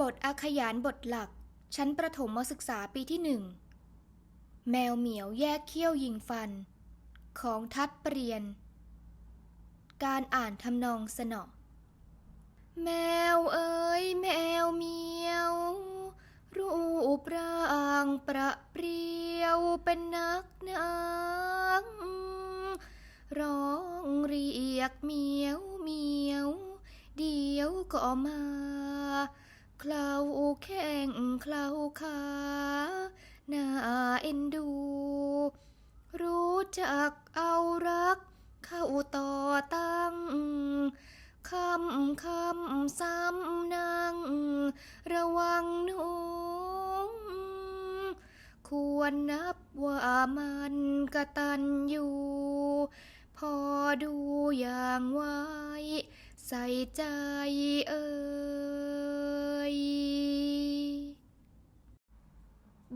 บทอาขยานบทหลัก ชั้นประถมศึกษาปีที่หนึ่ง แมวเหมียวแยกเขี้ยวยิงฟัน ของทัดเปรียน การอ่านทำนองสนอ แมวเอ๋ยแมวเหมียว รูปร่างประเปรียวเป็นนักนังร้องเรียกเหมียวเหมียว เดี๋ยวก็มา เคลาแข้งเคลาขาน่าเอ็นดู รู้จักเอารัก เข้าต่อตั้งคำคำซ้ำนางระวังหนุ่งควรนับว่ามันกระตันอยู่ พอดูอย่างไว้ ใส่ใจเอ่ย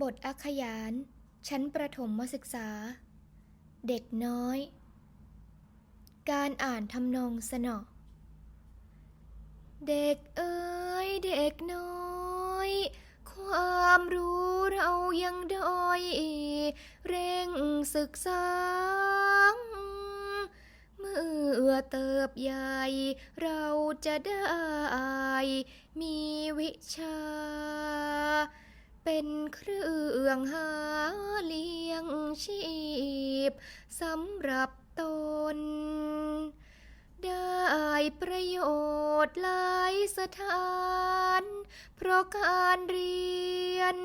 บทอักขยาน ชั้นประถมศึกษา เด็กน้อย การอ่านทำนองสนอ เด็กเอ๋ยเด็กน้อย ความรู้เรายังด้อย เร่งศึกษา เมื่อเติบใหญ่เราจะได้มีวิชา เป็นเครื่องหาเลี้ยงชีพสำหรับตน ได้ประโยชน์หลายสถาน เพราะการเรียน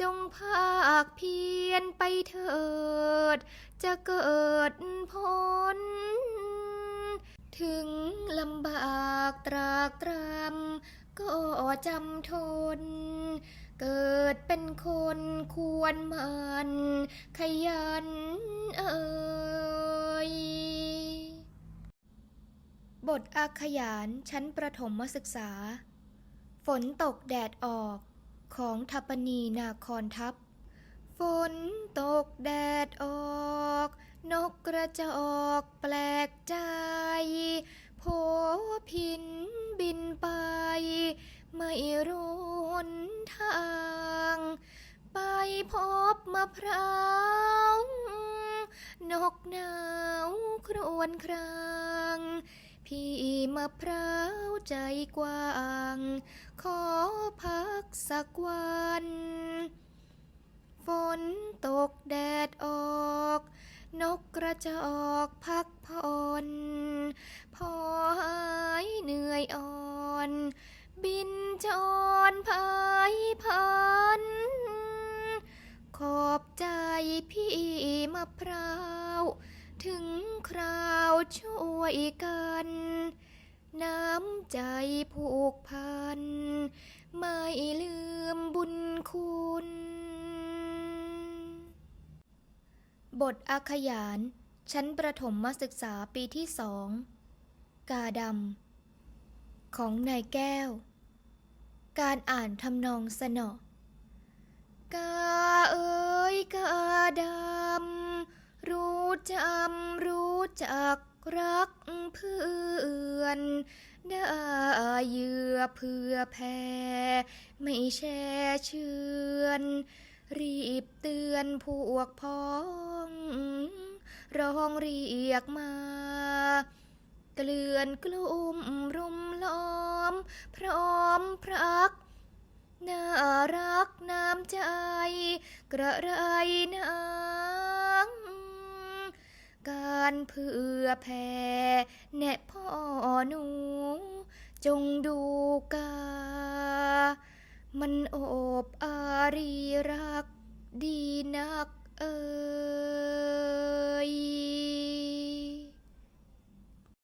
จงภาคเพียรไปเถิด จะเกิดผลถึงลำบากตรากตรำก็จำทน เกิดเป็นคนควรมันขยันเอ่ยบทอาขยานชั้นประถมศึกษา ฝนตกแดดออกของทัปนีนาคอนทัพ ฝนตกแดดออก นกกระจอกแปลกใจโผพินบินไป พบมะพร้าวนกหนาวครวญคราง พี่มะพร้าวใจกว้าง ขอพักสักวัน ฝนตกแดดออก นกกระจอกพักผ่อ พร้าว ถึงคราวช่วยกัน น้ำใจผูกพัน ไม่ลืมบุญคุณ บทอาขยาน ชั้นประถมศึกษาปีที่สอง กาดำ ของนายแก้ว การอ่านทำนองสนอกาเอ๋ยกาดำ จำรู้จักรักเพื่อนได้เยื่อเพื่อแพ้ไม่แช่เชือนรีบเตือนพวกพ้องร้องเรียกมาเกลื่อนกลุ่มรุมล้อม พร้อมพรัก น่ารักน้ำใจ กระไรนางกานเพื่อแผ่แน่พ่อหนู จงดูกา มันโอบอารีรักดีนักเอ่